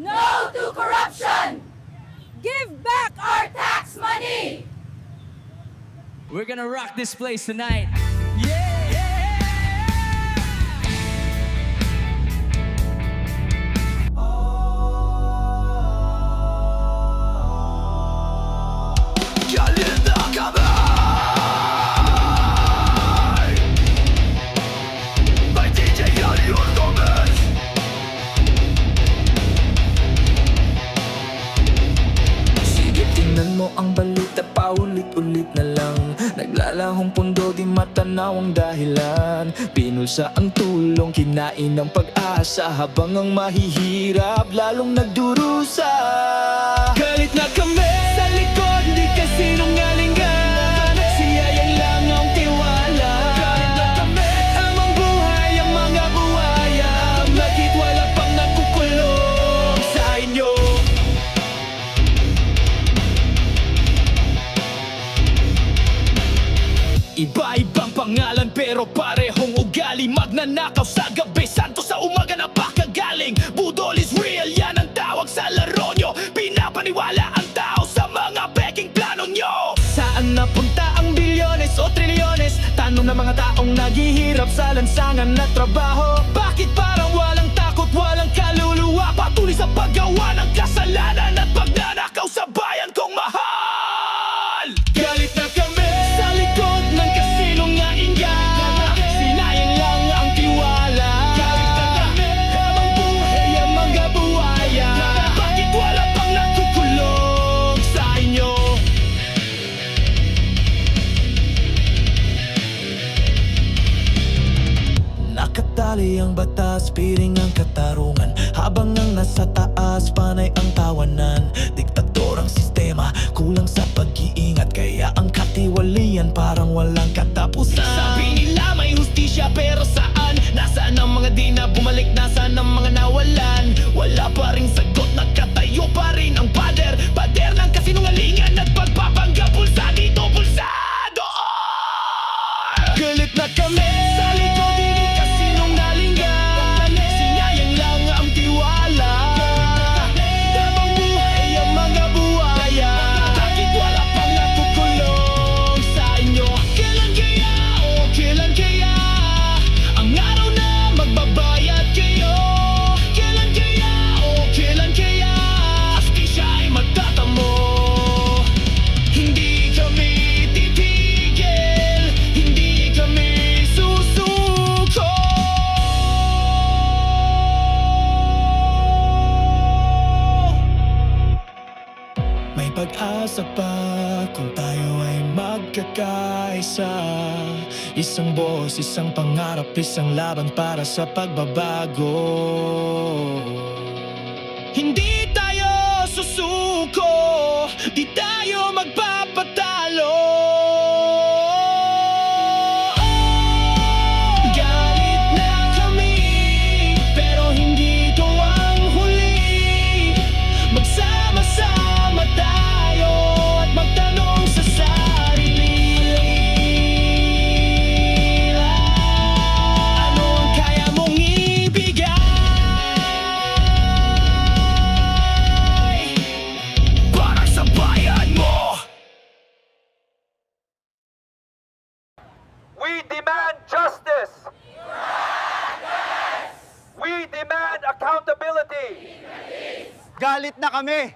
No to corruption! Give back our tax money! We're gonna rock this place tonight. Tingnan mo ang balita paulit-ulit na lang. Naglalahong pundo di matanaw ang dahilan. Pinulsa ang tulong kinain ng pag-asa Habang ang mahihirap lalong nagdurusa. Galit na kami Iba-ibang pangalan pero parehong ugali. Magnanakaw sa gabi, santo sa umaga napakagaling. Budol is real, yan ang tawag sa laro nyo. Pinapaniwala ang tao sa mga peking plano nyo. Saan napunta ang bilyones o trilyones? Tanong ng mga taong naghihirap sa lansangan na trabaho. Bakit parang walang takot, walang kaluluwa? Patuloy sa paggawa ng kasalanan Ang batas, piring ang katarungan. Habang ang nasa taas, panay ang tawanan. Diktador ang sistema, kulang sa pag-iingat. Kaya ang katiwalian parang walang katapusan. Sabi nila may hustisya pero saan? Nasaan ang mga di na bumalik? Nasaan ang mga nawalan? Wala pa rin sagot, nakatayo pa rin ang pader. Pader ng kasinungalingan at pagpapangga Pulsa dito, pulsa doon! Galit na kami Pag-asa pa kung tayo ay magkakaisa. Isang boss, isang pangarap, isang laban para sa pagbabago. Hindi We demand justice. We demand accountability. Galit na kami!